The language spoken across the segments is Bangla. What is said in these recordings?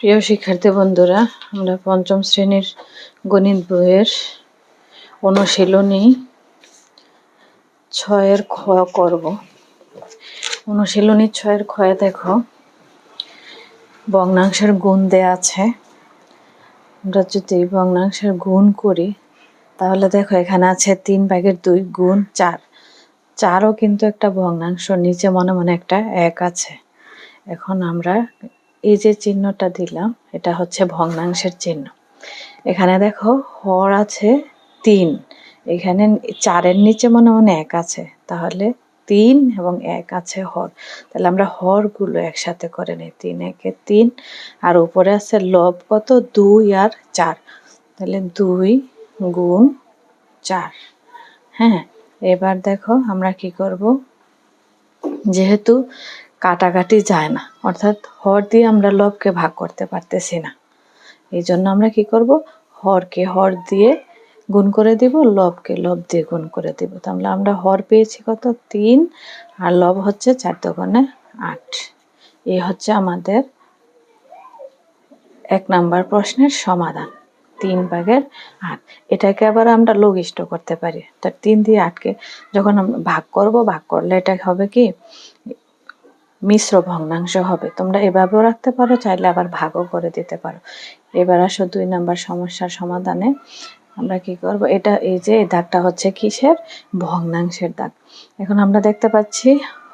প্রিয় শিক্ষার্থী বন্ধুরা, আমরা পঞ্চম শ্রেণির গণিত বইয়ের অনুশীলনী ছয়ের খ করব। অনুশীলনী ছয়ের ক্ষয়ে দেখো, ভগ্নাংশের গুণ দেয়া আছে। আমরা যদি ভগ্নাংশের গুণ করি, তাহলে দেখো এখানে আছে তিন ভাগের দুই গুণ চার। চারও কিন্তু একটা ভগ্নাংশ, নিচে মনে মনে একটা এক আছে। এখন আমরা এই যে চিহ্নটা দিলাম, এটা হচ্ছে ভগ্নাংশের চিহ্ন। এখানে দেখো, হর আছে তিন। এখানে চারের নিচে মনে মনে এক আছে, তাহলে তিন এবং এক আছে হর। তাহলে আমরা হরগুলো একসাথে করে নিই, তিন, একে তিন। আর উপরে আছে লব কত? দুই আর চার। তাহলে দুই গুণ চার। হ্যাঁ এবার দেখো আমরা কি করব? যেহেতু কাটাকাটি যায় না। অর্থাৎ হর দিয়ে আমরা লবকে ভাগ করতে পারতেছি না। এই জন্য আমরা কি করব? হরকে হর দিয়ে গুণ করে দিব লবকে লব দিয়ে গুণ করে দিব। তাহলে আমরা হর পেয়েছি কত? তিন। আর লব হচ্ছে চার দোকানে আট। এই হচ্ছে আমাদের এক নাম্বার প্রশ্নের সমাধান। তিন ভাগের আট। এটাকে আবার আমরা লঘিষ্ঠ করতে পারি। তার তিন দিয়ে আটকে যখন আমরা ভাগ করব, ভাগ করলে এটা হবে কি? মিশ্র ভগ্নাংশ হবে। তোমরা এভাবেও রাখতে পারো, চাইলে আবার ভাগও করে দিতে পারো। এবার আসো দুই নাম্বার সমস্যার সমাধানে। আমরা কি করব? এটা এই যে দাগটা হচ্ছে কিসের? ভগ্নাংশের দাগ। এখন আমরা দেখতে পাচ্ছি,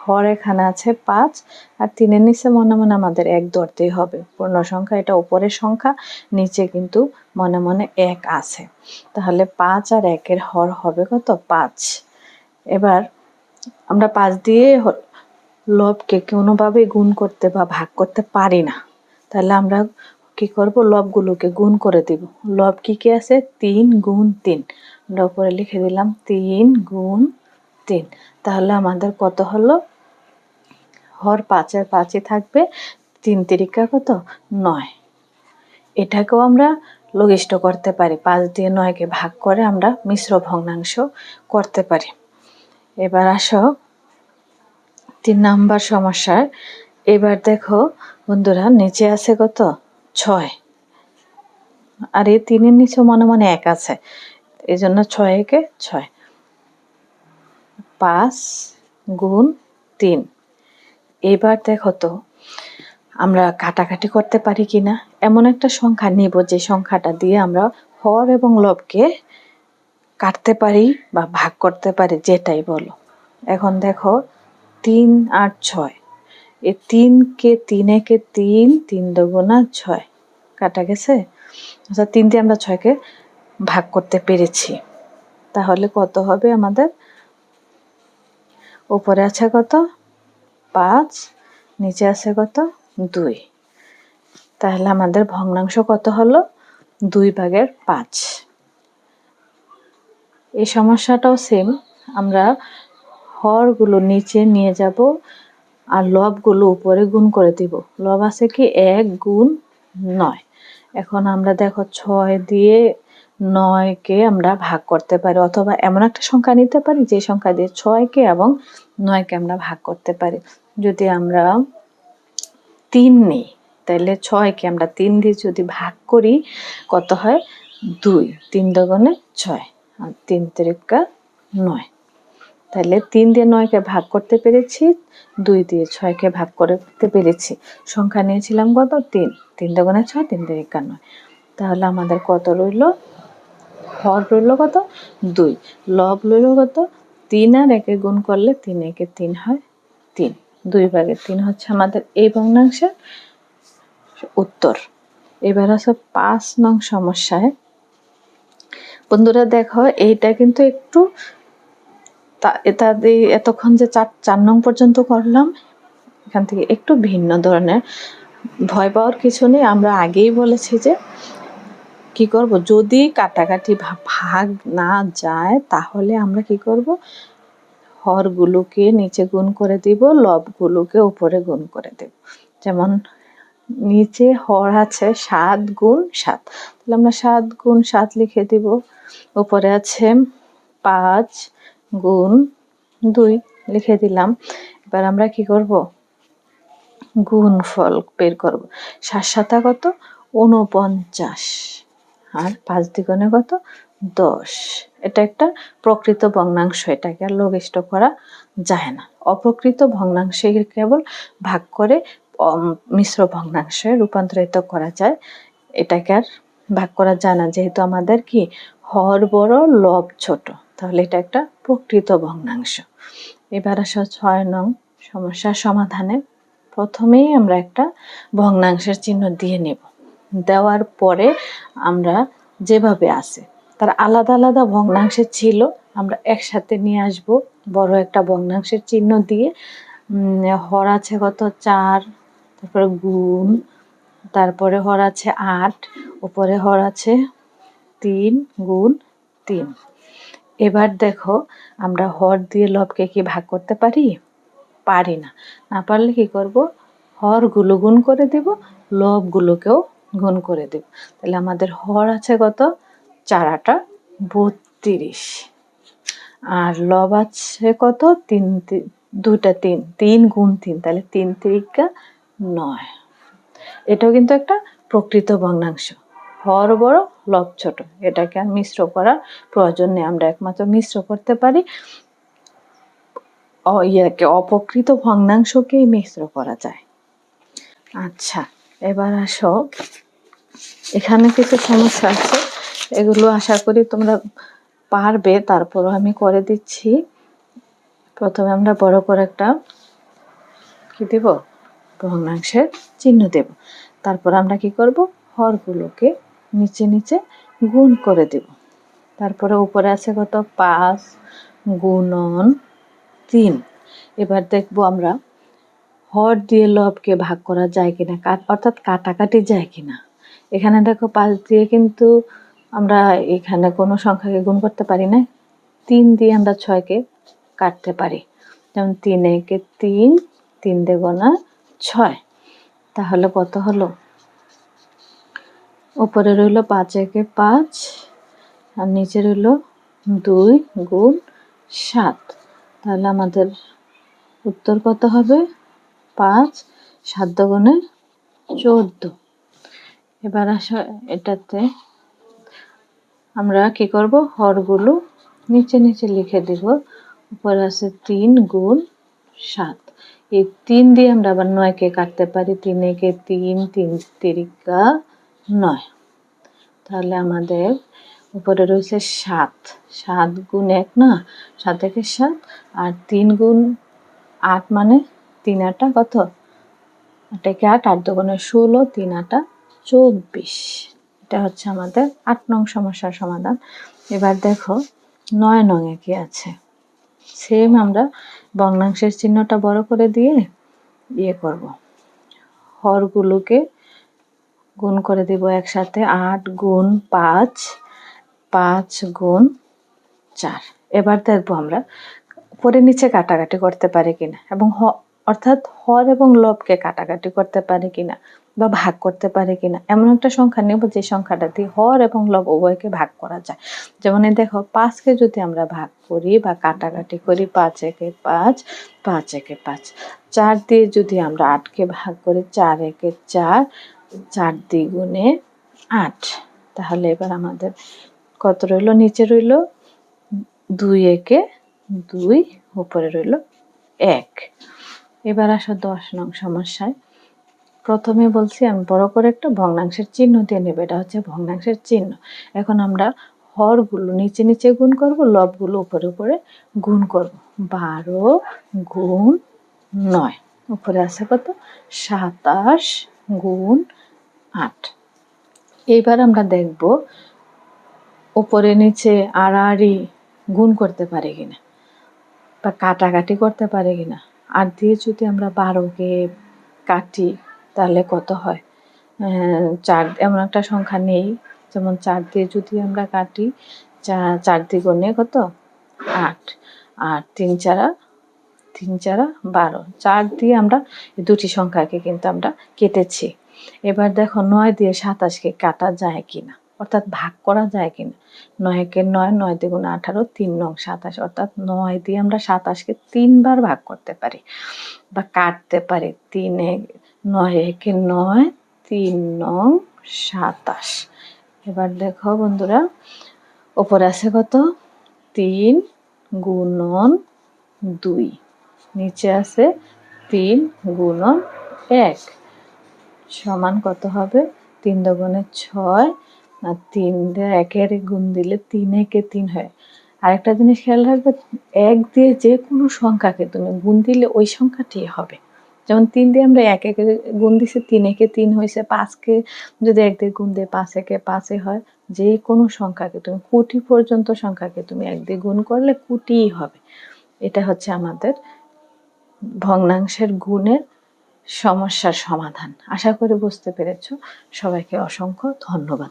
হর এখানে আছে পাঁচ আর তিনের নিচে মনে মনে আমাদের এক ধরতেই হবে। পূর্ণ সংখ্যা এটা উপরের সংখ্যা, নিচে কিন্তু মনে মনে এক আছে। তাহলে পাঁচ আর একের হর হবে কত? পাঁচ। এবার আমরা পাঁচ দিয়ে লবকে কোনোভাবে গুণ করতে বা ভাগ করতে পারি না। তাহলে আমরা কি করব? লবগুলোকে গুণ করে দিব। লব কি কি আছে? তিন গুণ তিন। আমরা উপরে লিখে দিলাম তিন গুণ তিন। তাহলে আমাদের কত হলো? হর পাঁচের পাঁচই থাকবে। তিন তিরিকা কত? নয়। এটাকেও আমরা লঘিষ্ঠ করতে পারি। পাঁচ দিয়ে নয়কে ভাগ করে আমরা মিশ্র ভগ্নাংশ করতে পারি। এবার আসো তিন নাম্বার সমস্যার। এবার দেখো, বন্ধুরা, নিচে আছে কত? ছয়। আর এই তিনের নিচে মনে মনে এক আছে। এই জন্য ছয় একে ছয়। পাঁচ গুণ তিন। এবার দেখো তো, আমরা কাটাকাটি করতে পারি কি না এমন একটা সংখ্যা নিব যে সংখ্যাটা দিয়ে আমরা হর এবং লবকে কাটতে পারি বা ভাগ করতে পারি, যেটাই বলো। এখন দেখো তিন আর ছয়। এ তিনকে তিন একে তিন তিন দুগুণা ছয়। কাটা গেছে? আচ্ছা তিন দিয়ে আমরা ছয়কে ভাগ করতে পেরেছি। তাহলে কত হবে আমাদের? উপরে আছে কত? পাঁচ, নিচে আছে কত? দুই। তাহলে আমাদের ভগ্নাংশ কত হলো? দুই ভাগের পাঁচ। এই সমস্যাটাও সেম আমরা হরগুলো নিচে নিয়ে যাব আর লবগুলো উপরে গুণ করে দিব। লব আছে কি? এক গুণ নয়। এখন আমরা দেখো ছয় দিয়ে নয়কে আমরা ভাগ করতে পারি, অথবা এমন একটা সংখ্যা নিতে পারি যে সংখ্যা দিয়ে ছয়কে এবং নয়কে আমরা ভাগ করতে পারি। যদি আমরা তিন নিই তাহলে ছয়কে আমরা তিন দিয়ে যদি ভাগ করি, কত হয়? দুই। তিন দোকানে ছয়। আর তিন তিরিকা নয়। তাহলে তিন দিয়ে নয়কে ভাগ করতে পেরেছি, দুই দিয়ে ছয়কে ভাগ করতে পেরেছি। সংখ্যা নিয়েছিলাম কত? তিন। তিন দোকানে ছয়, তিন তিরিকা নয় তাহলে আমাদের কত রইল? হর রইল কত? দুই। লব রইল কত? তিন আর একে গুণ করলে তিন, একে তিন হয় তিন। দুই ভাগে তিন হচ্ছে আমাদের এই ভগ্নাংশের উত্তর। এবার আছে পাঁচ নং সমস্যায়। বন্ধুরা দেখো, এইটা কিন্তু একটু এটা এতক্ষণ যে চার চার নং পর্যন্ত করলাম, এখান থেকে একটু ভিন্ন ধরনের। ভয় পাওয়ার কিছু নেই, আমরা আগেই বলেছি যে কি করব? যদি কাটাকাটি ভাগ না যায়, তাহলে আমরা কি করব? হরগুলোকে নিচে গুণ করে দিব, লবগুলোকে উপরে গুণ করে দেব। যেমন নিচে হর আছে সাত গুণ সাত। তাহলে আমরা সাত গুণ সাত লিখে দিব। উপরে আছে পাঁচ গুণ দুই লিখে দিলাম। এবার আমরা কি করব? গুণফল বের করব। সাত সাতা কত? উনপঞ্চাশ আর পাঁচ দ্বিগুণে কত? দশ। এটা একটা প্রকৃত ভগ্নাংশ, এটাকে আর লঘিষ্ঠ করা যায় না। অপ্রকৃত ভগ্নাংশে কেবল ভাগ করে মিশ্র ভগ্নাংশে রূপান্তরিত করা যায়। এটাকে আর ভাগ করা যায় না, যেহেতু আমাদের কি? হর বড় লব ছোট। তাহলে এটা একটা প্রকৃত ভগ্নাংশ। এবার আসা ছয় নং সমস্যার সমাধানে প্রথমেই আমরা একটা ভগ্নাংশের চিহ্ন দিয়ে নেব। দেওয়ার পরে আমরা যেভাবে আছে, তার আলাদা আলাদা ভগ্নাংশে ছিল, আমরা একসাথে নিয়ে আসব। বড় একটা ভগ্নাংশের চিহ্ন দিয়ে হর আছে কত? চার, তারপরে গুণ, তারপরে হর আছে আট, উপরে হর আছে তিন, গুণ তিন। এবার দেখো, আমরা হর দিয়ে লবকে কি ভাগ করতে পারি? পারি না। না পারলে কি করব? হরগুলো গুণ করে দেব, লবগুলোকেও গুণ করে দেব। তাহলে আমাদের হর আছে কত? চারাটা বত্রিশ। আর লব আছে কত? তিন দুটা তিন তিন গুণ তিন, তাহলে তিন তিরিকা নয়। এটাও কিন্তু একটা প্রকৃত ভগ্নাংশ হর বড়, লব ছোট। এটাকে আর মিশ্র করার প্রয়োজন নেই। আমরা একমাত্র মিশ্র করতে পারি। ইয়াকে অপকৃত ভগ্নাংশকেই মিশ্র করা যায়। আচ্ছা এবার আসো। এখানে কিছু সমস্যা আছে। এগুলো আশা করি তোমরা পারবে। তারপরও আমি করে দিচ্ছি। প্রথমে আমরা বড় করে একটা কি দেব? ভগ্নাংশের চিহ্ন দেব। তারপর আমরা কি করব? হরগুলোকে নিচে নিচে গুণ করে দেব। তারপরে উপরে আছে কত? পাঁচ গুণন তিন। এবার দেখব আমরা হর দিয়ে লবকে ভাগ করা যায় কিনা, কাট- অর্থাৎ কাটাকাটি যায় কিনা। এখানে দেখো পাঁচ দিয়ে কিন্তু আমরা এখানে কোনো সংখ্যাকে গুণ করতে পারি না। তিন দিয়ে আমরা ছয়কে কাটতে পারি। যেমন তিন একে তিন তিন দেগোনা ছয়। তাহলে কত হলো? উপরে রইল পাঁচ একে পাঁচ, আর নিচে রইল দুই গুণ সাত। তাহলে আমাদের উত্তর কত হবে? পাঁচ, সাত গুণে চোদ্দ। এবার আসো এটাতে। আমরা কি করব? হরগুলো নিচে নিচে লিখে দিব। উপরে আছে তিন গুণ সাত। এই তিন দিয়ে আমরা আবার নয়কে কাটতে পারি। তিন একে তিন তিন তিরিকা নয়। তাহলে আমাদের উপরে রয়েছে সাত। সাত গুণ এক না? সাত একে সাত। আর তিন গুণ আট মানে তিন আটা কত? এটাকে আট আট দুগুণে ষোলো, তিন আটা চব্বিশ। এটা হচ্ছে আমাদের আট নং সমস্যার সমাধান। এবার দেখো, নয় নং এ কি আছে? সেম আমরা ভগ্নাংশের চিহ্নটা বড় করে দিয়ে ইয়ে করব। হরগুলোকে গুণ করে দিব একসাথে আট গুণ পাঁচ পাঁচ গুণ চার। এবার দেখব আমরা উপরে নিচে কাটাকাটি করতে পারি কিনা এবং হ- অর্থাৎ হর এবং লবকে কাটাকাটি করতে পারে কিনা বা ভাগ করতে পারে কিনা এমন একটা সংখ্যা নেব যে সংখ্যাটা দিয়ে হর এবং লব উভয়কে ভাগ করা যায়। যেমন দেখো, পাঁচকে যদি আমরা ভাগ করি বা কাটাকাটি করি, পাঁচ একে পাঁচ পাঁচ একে পাঁচ। চার দিয়ে যদি আমরা আটকে ভাগ করি, চার একে চার চার দ্বিগুণে আট। তাহলে এবার আমাদের কত রইল? নিচে রইল দুই একে দুই, উপরে রইল এক। এবার আসো দশ নং সমস্যায়। প্রথমে বলছি, আমি বড় করে একটা ভগ্নাংশের চিহ্ন দিয়ে নেবে। এটা হচ্ছে ভগ্নাংশের চিহ্ন। এখন আমরা হরগুলো নিচে নিচে গুণ করব, লবগুলো উপরে উপরে গুণ করব। বারো গুণ নয়। উপরে আছে কত? সাতাশ গুণ আট। এইবার আমরা দেখব উপরে, নিচে, আড়াআড়ি গুণ করতে পারে কিনা বা কাটাকাটি করতে পারে কিনা। আর দিয়ে যদি আমরা বারোকে কাটি, তাহলে কত হয়? চার, এমন একটা সংখ্যা নেই। যেমন চার দিয়ে যদি আমরা কাটি চার দ্বিগুণে কত? আট। আর তিন, চারা তিন চারা, বারো। চার দিয়ে আমরা দুটি সংখ্যাকে কিন্তু আমরা কেটেছি। এবার দেখো নয় দিয়ে সাতাশকে কাটা যায় কিনা, অর্থাৎ ভাগ করা যায় কিনা। নয়কে নয় নয় দ্বিগুণ আঠারো, তিন নং সাতাশ, অর্থাৎ নয় দিয়ে আমরা সাতাশকে তিনবার ভাগ করতে পারি বা কাটতে পারি। তিনে নয় একে নয়, তিন নং সাতাশ। এবার দেখো বন্ধুরা, ওপরে আছে কত? তিন গুণন দুই। নিচে আছে তিন গুণন এক। সমান কত হবে? তিন দগুণে ছয় আর তিন একের গুণ দিলে তিন একে তিন হয়। আরেকটা জিনিস খেয়াল রাখবে, এক দিয়ে যে কোনো সংখ্যাকে তুমি গুণ দিলে ওই সংখ্যাটি হবে। যেমন তিন দিয়ে আমরা এক একে গুণ দিছি, তিন একে তিন হয়েছে, পাঁচকে যদি এক দিয়ে গুণ দিয়ে পাঁচ একে পাঁচে হয়, যে কোনো সংখ্যাকে তুমি, কোটি পর্যন্ত সংখ্যাকে তুমি এক দিয়ে গুণ করলে কোটিই হবে। এটা হচ্ছে আমাদের ভগ্নাংশের গুণের সমস্যার সমাধান। আশা করি বুঝতে পেরেছ। সবাইকে অসংখ্য ধন্যবাদ।